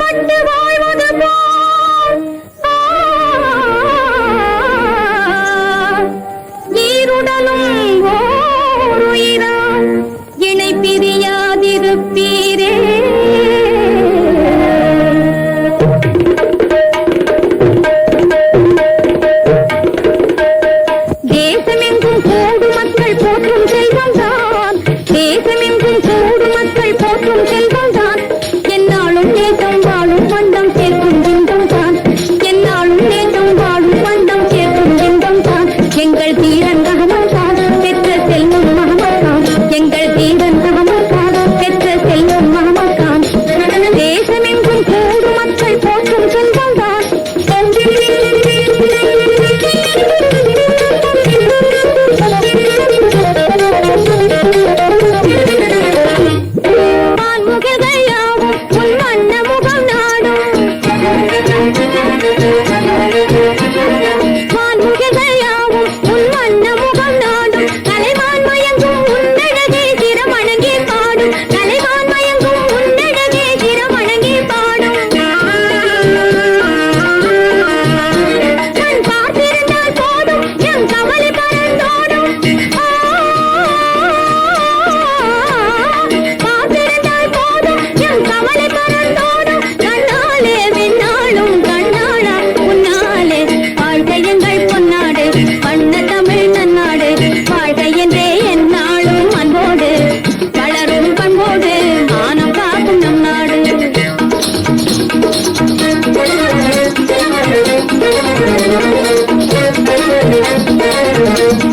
பட்டு வா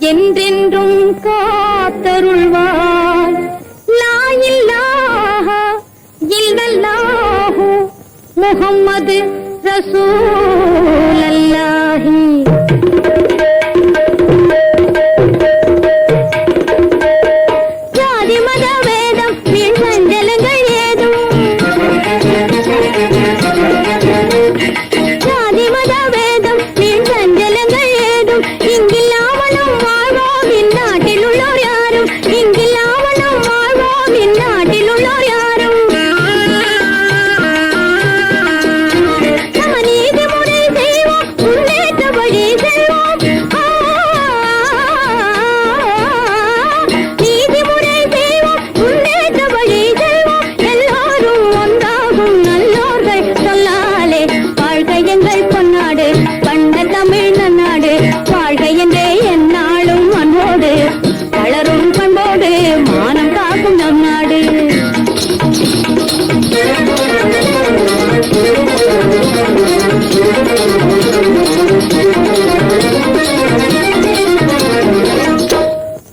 என்றென்றும் காத்தருள்வாய். லாயில்லாஹா இல்லல்லாஹு முஹம்மது ரசூல்